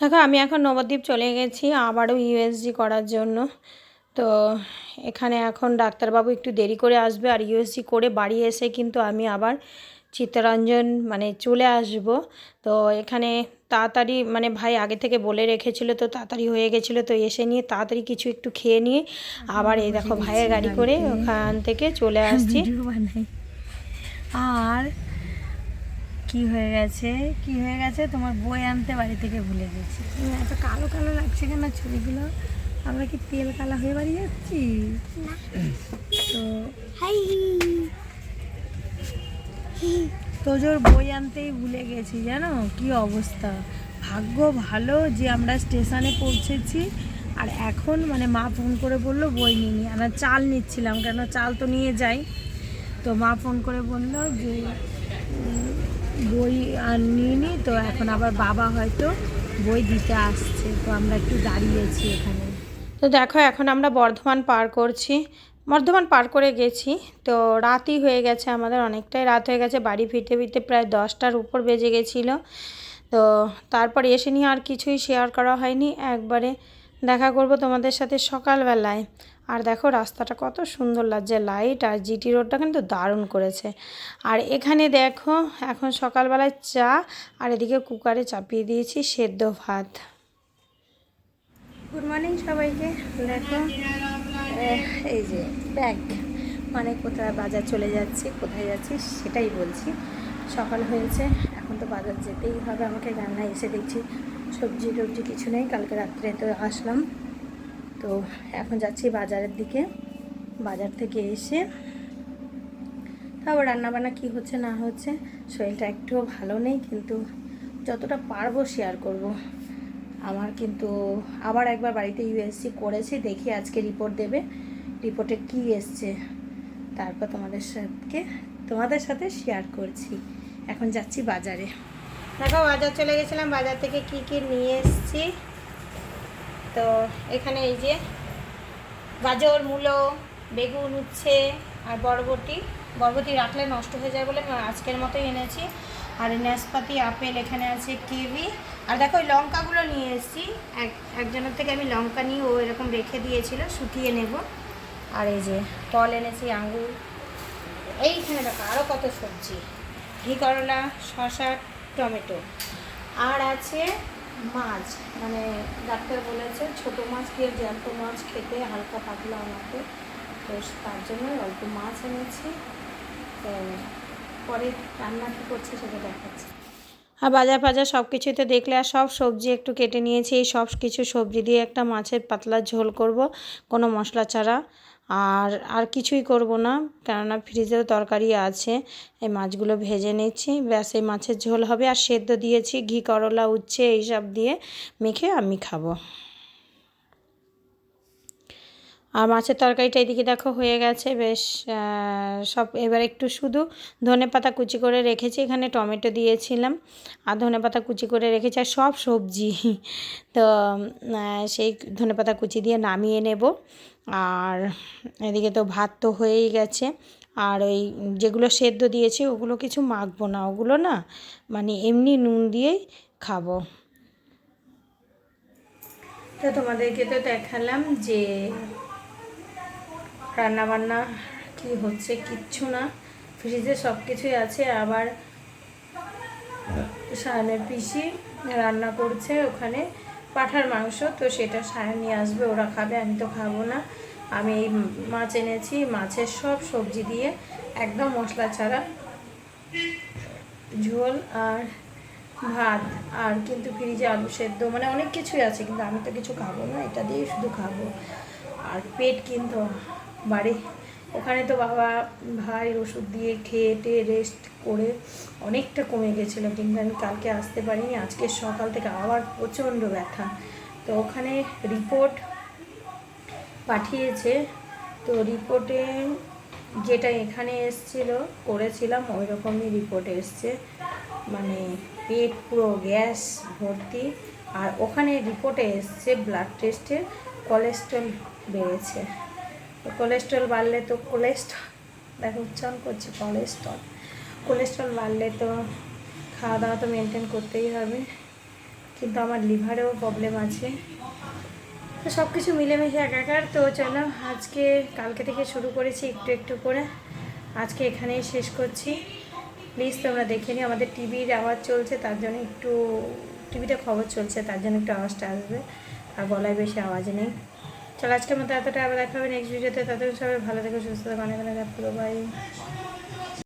দেখো, আমি এখন নবদ্বীপ চলে গেছি আবারও ইউএসজি করার জন্য। তো এখানে এখন ডাক্তারবাবু একটু দেরি করে আসবে আর ইউএসজি করে বাড়ি এসে কিন্তু আমি আবার চিত্তরঞ্জন মানে চলে আসব। তো এখানে তাড়াতাড়ি মানে ভাই আগে থেকে বলে রেখেছিল তো তাড়াতাড়ি হয়ে গেছিল, তো এসে নিয়ে তাড়াতাড়ি কিছু একটু খেয়ে নিয়ে আবার এই দেখো ভাইয়ের গাড়ি করে ওখান থেকে চলে আসছি। আর কি হয়ে গেছে? কি হয়ে গেছে? তোমার বই আনতে বাড়ি থেকে ভুলে গেছি। এত কালো কালো লাগছে কেন ছবিগুলো? আমরা কি তেল কালা হয়ে বাড়ি যাচ্ছি? তো তোজোর বই আনতেই ভুলে গেছি জানো? কি অবস্থা? ভাগ্য ভালো যে আমরা স্টেশনে পৌঁছেছি আর এখন মানে মা ফোন করে বলল বই নিয়ে আমরা চাল নিচ্ছিলাম কেন? চাল তো নিয়ে যাই। তো মা ফোন করে বলল যে বই আর নিয়ে নিই তো এখন আবার বাবা হয়তো বই দিতে আসছে, তো আমরা একটু দাঁড়িয়েছি এখানে। তো দেখো, এখন আমরা বর্ধমান পার করছি। বর্ধমান পার করে গেছি, তো রাতই হয়ে গেছে আমাদের অনেকটাই। রাত হয়ে গেছে, বাড়ি ফিরতে ফিরতে প্রায় দশটার উপর বেজে গেছিল। তো তারপর এসে নিয়ে আর কিছুই শেয়ার করা হয়নি। একবারে দেখা করব তোমাদের সাথে সকালবেলায়। আর দেখো রাস্তাটা কত সুন্দর লাগছে লাইট আর জিটি রোডটা কিন্তু দারুণ করেছে। আর এখানে দেখো, এখন সকালবেলায় চা, আর এদিকে কুকারে চাপিয়ে দিয়েছি সেদ্ধ ভাত। গুড মর্নিং সবাইকে। দেখো এই যে ব্যাগ মানে কোথায় বাজার চলে যাচ্ছি, কোথায় যাচ্ছি সেটাই বলছি। সকাল হয়েছে, এখন তো বাজার যেতেই হবে আমাকে রান্না এসে দেখছি সবজি টবজি কিছু নেই, কালকে রাত্রে তো আসলাম। তো এখন যাচ্ছি বাজারের দিকে। বাজার থেকে এসে তারপর রান্নাবান্না কী হচ্ছে না হচ্ছে শরীরটা একটুও ভালো নেই, কিন্তু যতটা পারব শেয়ার করব। আমার কিন্তু আবার একবার বাড়িতে ইউএসসি করেছি, দেখি আজকে রিপোর্ট দেবে। রিপোর্টে কি এসছে, তারপর তোমাদের সাথে তোমাদের সাথে শেয়ার করছি। এখন যাচ্ছি বাজারে। দেখো, বাজার চলে গেছিলাম, বাজার থেকে কি কি নিয়ে এসেছি? তো এখানে এই যে গাজর, মূলো, বেগুন উচ্ছে আর বরবটি। বরবটি রাখলে নষ্ট হয়ে যায় বলে আজকের মতোই এনেছি। আর এই নাশপাতি, আপেল এখানে আছে, কিউই। আর দেখো ওই লঙ্কাগুলো নিয়ে এসেছি। এক, একজনের থেকে আমি লঙ্কা নিয়ে ও এরকম রেখে দিয়েছিল, শুকিয়ে নেব। আর এই যে ফল এনেছি আঙ্গুর এইখানে দেখো আরও কত সবজি। ঘি করলা শশা টমেটো। আর আছে মাছ মানে ডাক্তার বলেছে ছোট মাছ দিয়ে জ্যান্ত মাছ খেতে হালকা পাতলা আমাকে। তো তার জন্য অল্প মাছ এনেছি। তো পরে রান্না কী করছে সেটা দেখাচ্ছি। আর বাজার ফাজার সব কিছুই তো দেখলে, আর সব সবজি একটু কেটে নিয়েছি। এই সব কিছু সবজি দিয়ে একটা মাছের পাতলা ঝোল করব, কোনো মশলা ছাড়া। আর আর কিছুই করব না। কেননা ফ্রিজেও তরকারি আছে, এই মাছগুলো ভেজে নিচ্ছি। ব্যাস, এই মাছের ঝোল হবে। আর সেদ্ধ দিয়েছি, ঘি, করলা, উচ্ছে, এইসব দিয়ে মেখে আমি খাব। আর মাছের তরকারিটা এদিকে দেখো হয়ে গেছে, বেশ সব এবার একটু শুধু ধনে পাতা কুচি করে রেখেছি, এখানে টমেটো দিয়েছিলাম আর ধনে পাতা কুচি করে রেখেছি আর সব সবজি। তো সেই ধনে পাতা কুচি দিয়ে নামিয়ে নেব আর এদিকে তো ভাত তো হয়েই গেছে আর ওই যেগুলো সেদ্ধ দিয়েছি ওগুলো কিছু মাখবো না, ওগুলো না মানে এমনি নুন দিয়েই খাব। তো তোমাদেরকে তো দেখালাম যে রান্না বান্না কি হচ্ছে কিচ্ছু না। ফ্রিজে সব কিছুই আছে, আবার সায়নের পিসি রান্না করছে ওখানে পাঠার মাংস, তো সেটা সায়ন নিয়ে আসবে, ওরা খাবে, আমি তো খাব না। আমি এই মাছ এনেছি, মাছের সব সবজি দিয়ে একদম মশলা ছাড়া। ঝোল আর ভাত, আর কিন্তু ফ্রিজে আলু সেদ্ধ মানে অনেক কিছুই আছে, কিন্তু আমি তো কিছু খাব না, এটা দিয়েই শুধু খাব। আর পেট কিন্তু বাড়ি। ওখানে তো বাবা, ভাই ওষুধ দিয়ে খেয়ে টেয়ে রেস্ট করে অনেকটা কমে গেছিল। কিন্তু আমি কালকে আসতে পারিনি, আজকে সকাল থেকে আবার প্রচণ্ড ব্যথা। তো ওখানে রিপোর্ট পাঠিয়েছে। তো রিপোর্টে যেটা এখানে এসছিল, করেছিলাম ওই রকমই রিপোর্ট এসছে। মানে পেট পুরো গ্যাস ভর্তি। আর ওখানে রিপোর্টে এসছে ব্লাড টেস্টে কোলেস্ট্রল বেড়েছে। তো কোলেস্ট্রল বাড়লে তো কোলেস্ট্রল দেখো উচ্চারণ করছে কোলেস্ট্রল কোলেস্ট্রল বাড়লে তো খাওয়া দাওয়া তো মেনটেন করতেই হবে, কিন্তু আমার লিভারেও প্রবলেম আছে। তো সব কিছু মিলেমিশে একাকার, তো চলো আজকে, কালকে থেকে শুরু করেছি একটু একটু করে। আজকে এখানেই শেষ করছি। প্লিজ তোমরা দেখে নিও, আমাদের টিভির আওয়াজ চলছে, তার জন্য একটু টিভিতে খবর চলছে, তার জন্য একটু আওয়াজটা আসবে, আর গলায় বেশি আওয়াজ নেই। চলো আজকের মতো এতটা। আবার দেখা হবে নেক্সট ভিডিওতে তাদের সবাই ভালো থেকো, সুস্থ থাকো। অনেক অনেক বাই